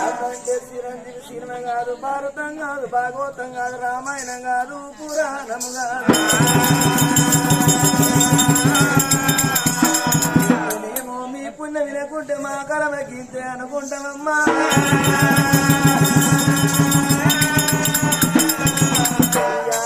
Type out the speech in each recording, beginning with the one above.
అటువంటి చిరంజీవి సినిమా కాదు భారతం కాదు భాగవతం కాదు రామాయణం కాదు పురాణం కాదు మేము మీ పుణ్య వినకుంటే మా కరమకింతే అనుకుంటామమ్మా అయ్యా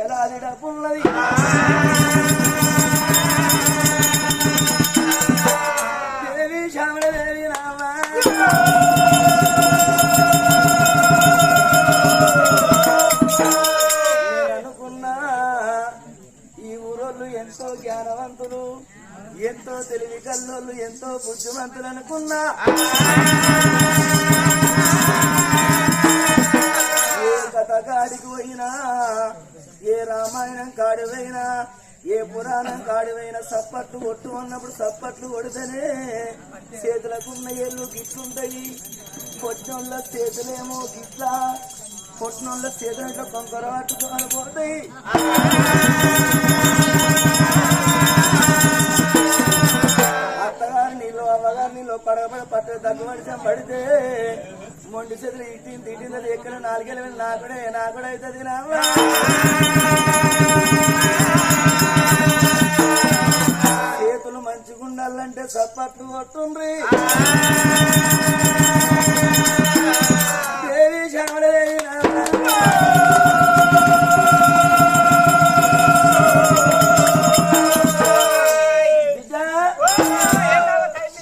లక్షలాది పుల్లది పోయినా ఒట్టు అన్నప్పుడు సప్పట్లు కొడితేనే చేతులకున్న ఏళ్ళు గిట్లుంటాయి. పొట్టినోళ్ళ చేతులేమో గిట్లా కొట్టినోళ్ళ చేతులు కొంకర పట్టుకొని పోతాయి. అత్తగారు నీళ్ళు అమ్మగారు నీళ్ళు పడగబడి పట్ట దగ్గర పడితే మొండి చేతులు ఇట్టింది తిట్టింది ఎక్కడ నాలుగేళ్ళ కూడా నాకుడే కూడా అవుతుంది మంచిగుండాలంటే సప్పట్లు కొట్టుండ్రి దేవి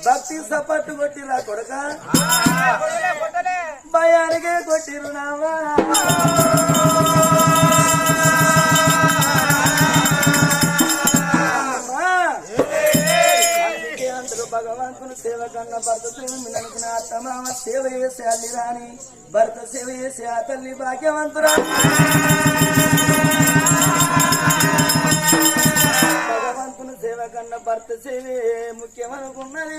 భక్తి సపట్టు కొట్టిరా కొడక. భయానికే కొట్టిరు నావా. సేవ మిననుకున్న అత్తమామ సేవ చేసే అల్లి రాని భర్త సేవ చేసే ఆ తల్లి భాగ్యవంతురా భగవంతుని సేవ కన్నా భర్త సేవే ముఖ్యమనుకున్నది.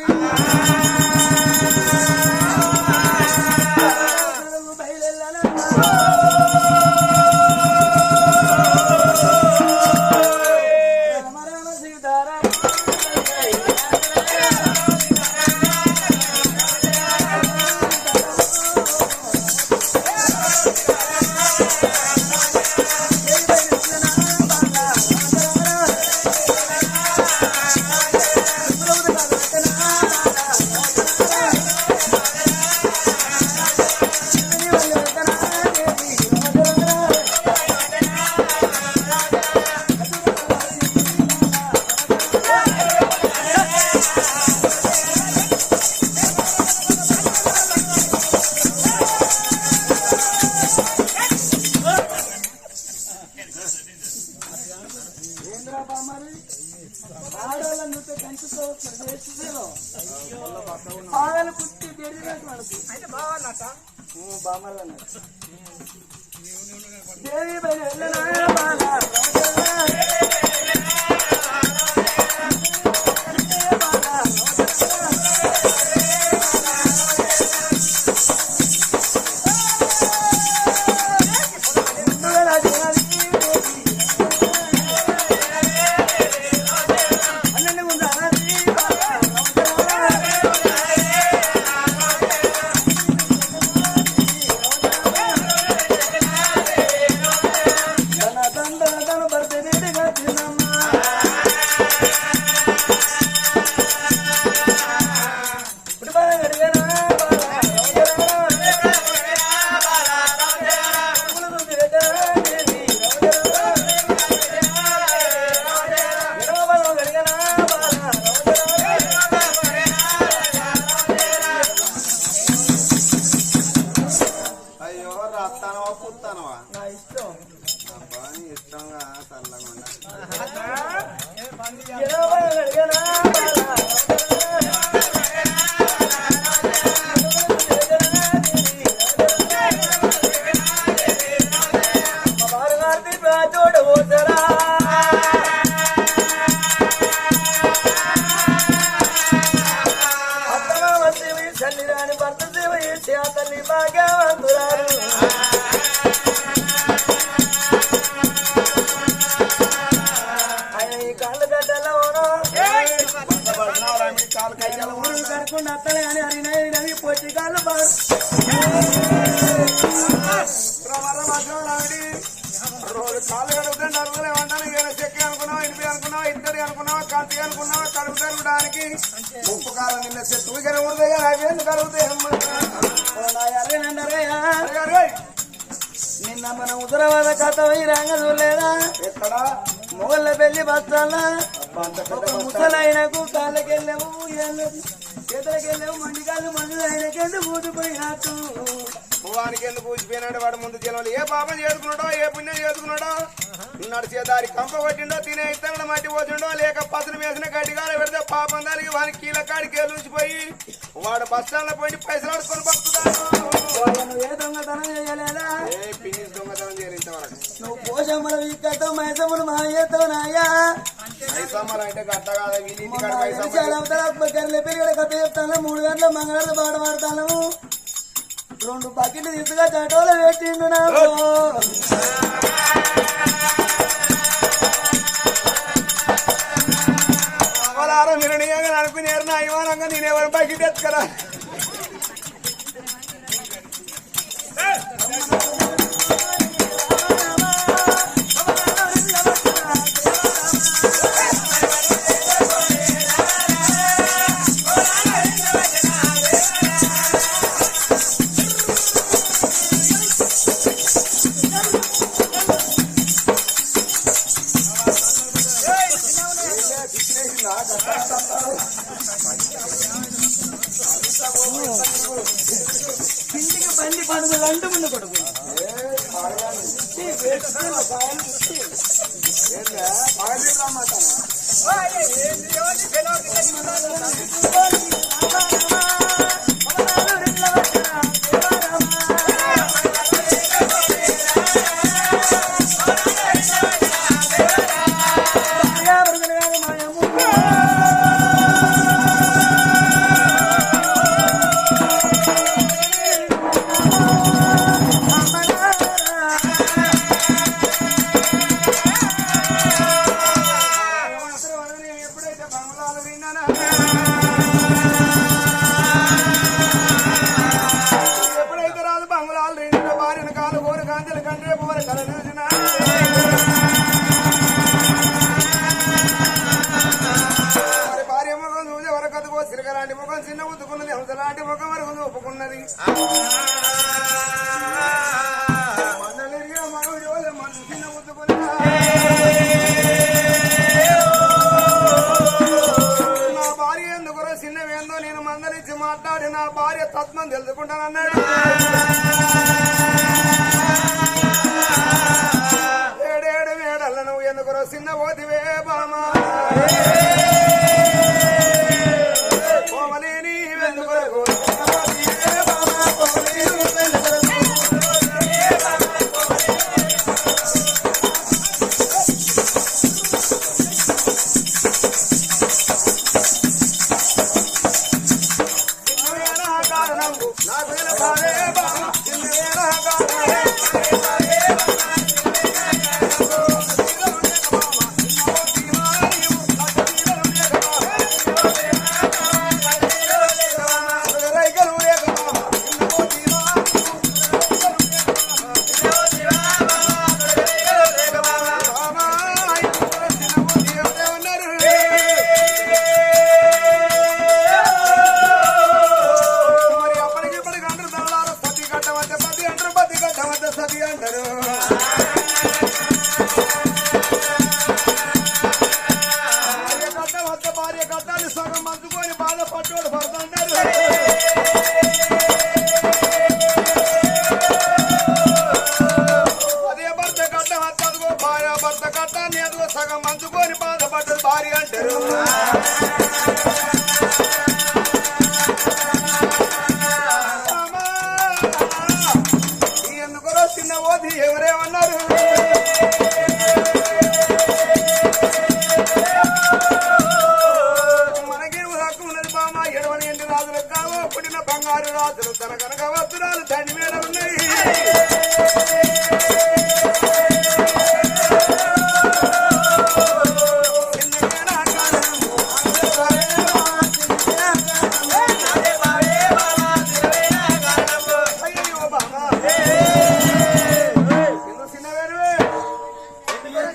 కనుకుండా అత్తలే అని అరినవి పొట్టి కాళ్ళు బాగా రోజు కాలు కడుగుతుంటే అరుగులు ఏమంటాను ఏమైనా చెక్కి అనుకున్నావా ఇంటి అనుకున్నావా ఇద్దరి అనుకున్నావా కంటి అనుకున్నావా కడుగు కడగడానికి ఉప్పు కాలం నిన్న చెట్టు అవి ఎందుకు నిన్న మన ఉదరవాద కథ పోయి రంగ చూడలేదా? ఎక్కడ? మొగళ్ళ పెళ్ళి బస్తాలా. ముసలైనకు కాళ్ళకెళ్ళాము చేతులకెళ్ళాము మండి కాళ్ళు మందు ఆయనకెళ్ళి ఊడిపోయినట్టు వానికి ఎందుకు ఊసిపోయినాడు వాడు ముందు జనంలో. ఏ పాపం చేసుకున్నాడో ఏ పుణ్యం చేసుకున్నాడో నడిచే దారి కంప కొట్టిండో తినే ఇత్తనం మట్టి పోతుండో లేక పసలు వేసిన గడ్డిగాల పెడితే పాపం దానికి వానికి కీల కాడికి లూసిపోయి వాడు బస్ స్టాండ్లో పోయి పైసలు ఆడుకొని బతుకుతాడు ఏ దొంగతనం చేయలేదా? ఏ పిన్నిస్ దొంగతనం చేయరు ఇంతవరకు? నువ్వు పోషమ్మల వీక్కతో మైసములు నాయా? అంటే చాలా కథ చెప్తాను మూడు గంటల మంగళ పాట పాడతాను రెండు బకెట్లు తీసుగా చటోలో పెట్టిండు నాకు అవలారా మీరు నిజంగా అనుకునేరు నా ఇవ్వాలంగా నేను ఎవరు ఎత్తుకరా తత్వం తెలుసుకుంటానన్నాడు ఏడేడు మేడల్ల నువ్వు ఎందుకురో చిన్న పోతివే బామా. కట్ట నేతలు సగం మంచుకొని బాధపడ్డది భారీ అంటారు.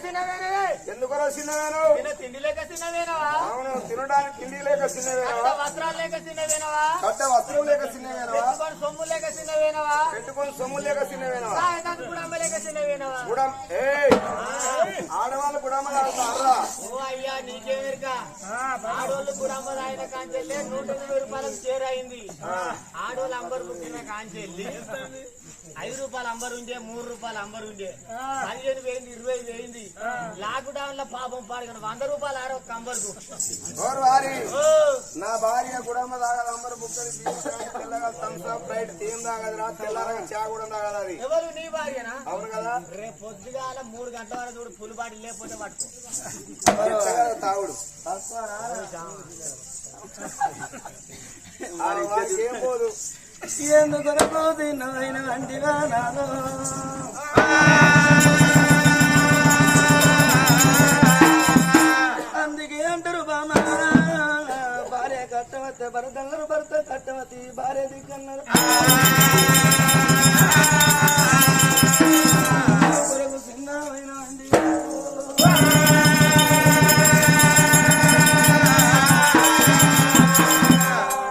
Listen to. ఎందుకురా చిన్నవేను తిండి లేక తిన్నవేనవా అవును తినడానికి తిండి లేక చిన్నవేనవా వస్త్రాలు లేక తిన్నవేనవా కట్ట వస్త్రం లేక చిన్నవేనవా పెట్టుకొని సొమ్ము లేక తిన్నవేనవా పెట్టుకొని సొమ్ము లేక చిన్నవేనవా గుడం ఆడవాళ్ళు గుడమ్మలు ఆడతారా ఓ అయ్యా నీకేమెరుక ఆడోళ్ళు గుడమ్మ ఆయన కాంచెల్లి నూట ఎనభై రూపాయలకు చేరైంది. ఆడోళ్ళు అంబరు పుట్టిన కాంచెల్లి. ఐదు రూపాయలు అంబరు ఉండే మూడు రూపాయలు అంబరు ఉండే. పదిహేను వేయింది ఇరవై వేయింది లాక్డౌన్ లో పాపం పాడుకుని వంద రూపాయలు ఆరో ఓ. నా భార్య గుడమ్మ తాగదు అమ్మరు బుక్కది తెల్లగా థమ్స్ అప్ రైట్ తాగదురా చా కూడా తాగదు అది. ఎవరు నీ భార్యనా? అవును కదా? రేపు పొద్దుగాల మూడు గంటల వరకు చూడు పులిబాటి లేకపోతే పట్టుకో. తాగుడు. ఏం పోదు? ఎందుకొరకు తిన్నదైన వంటిగా నాదో కట్టవతే భరతన్నారు భర్త కట్టవతి భార్య దిక్కన్నారు కొరకు చిన్నమైన వంటిగా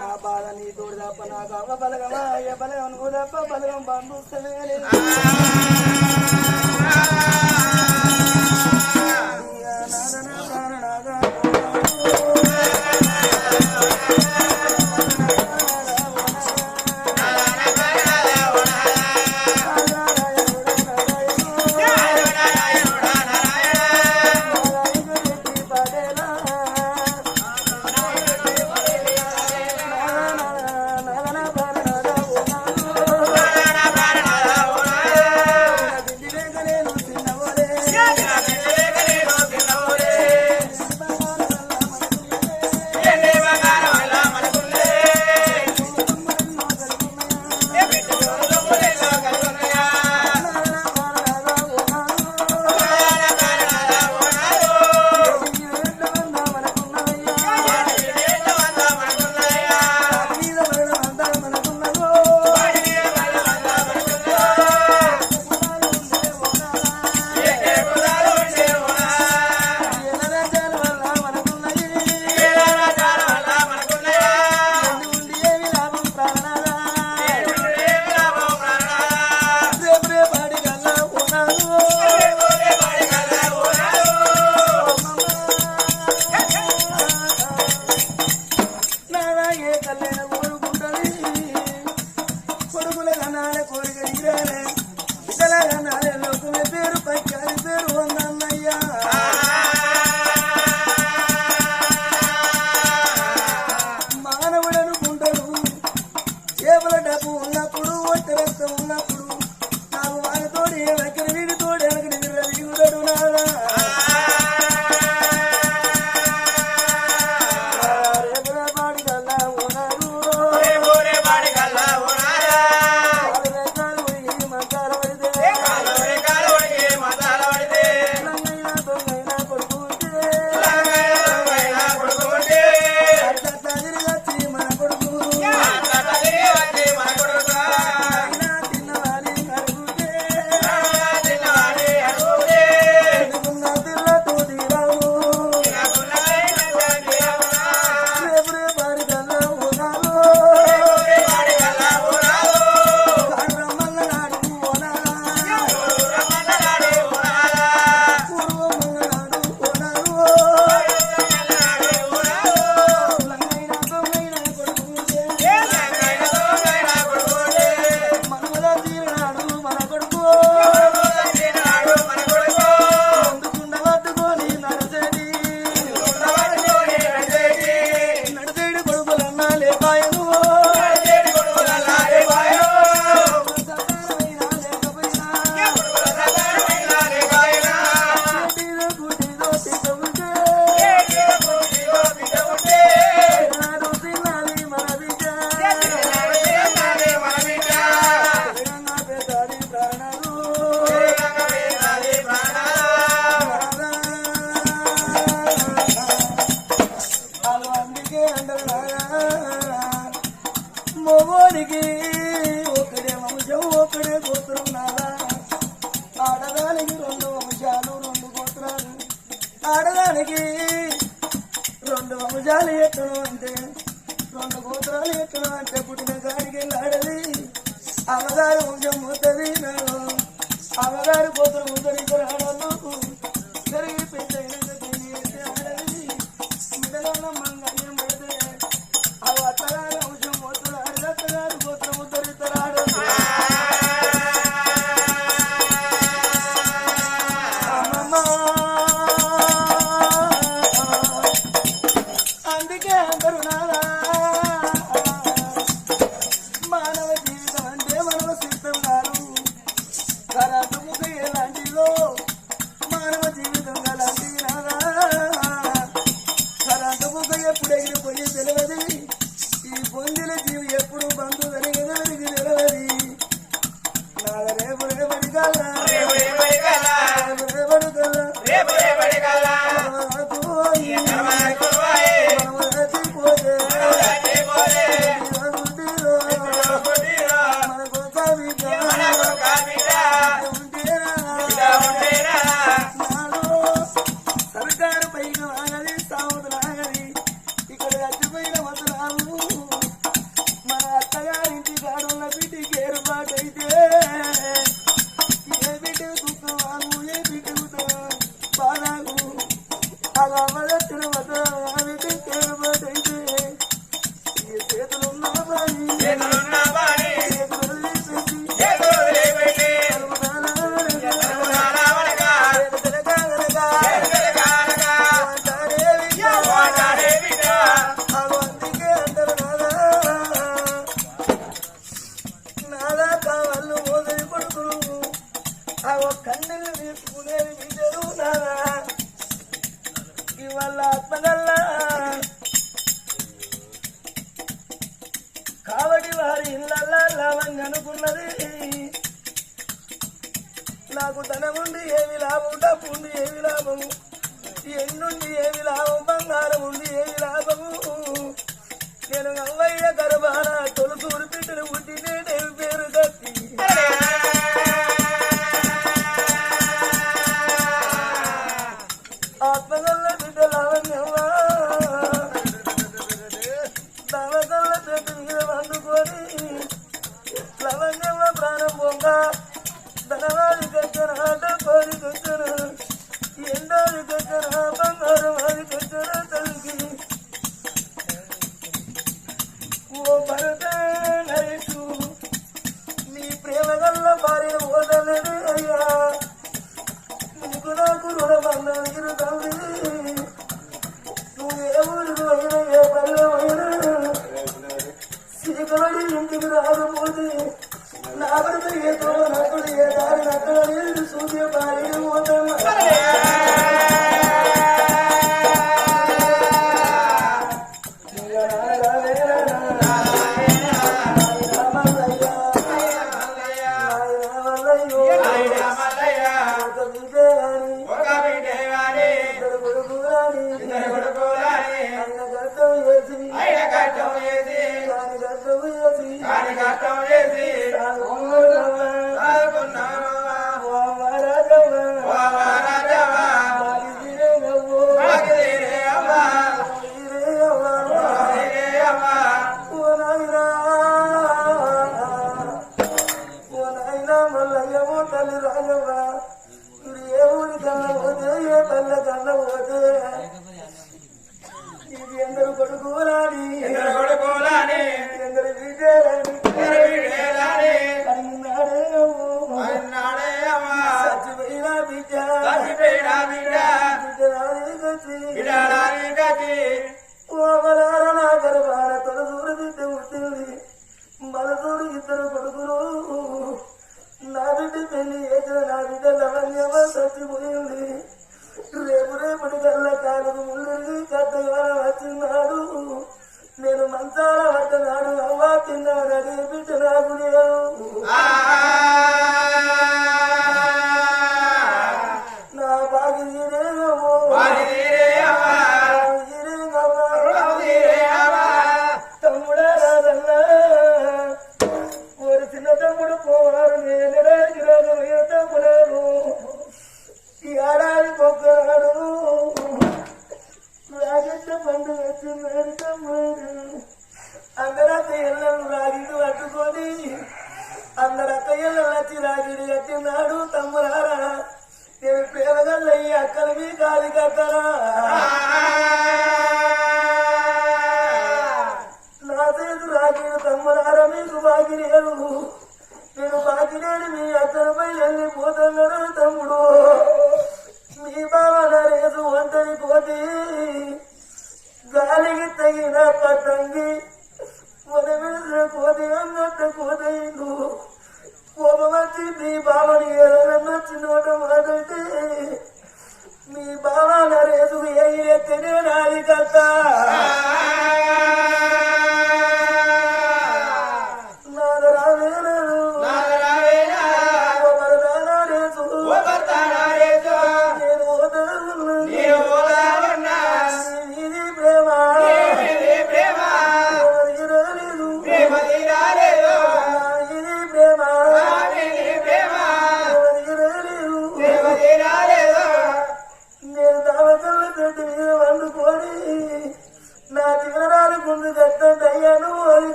నా బాధ నీ తోడు తప్ప నాకు అమ్మ బలగమా ఏ బలగం నువ్వు తప్ప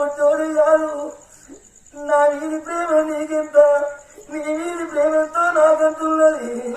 కొట్టోడు కాదు. నా వీరి ప్రేమ నీకెంత? నీ వీరి ప్రేమతో నాకంతున్నది.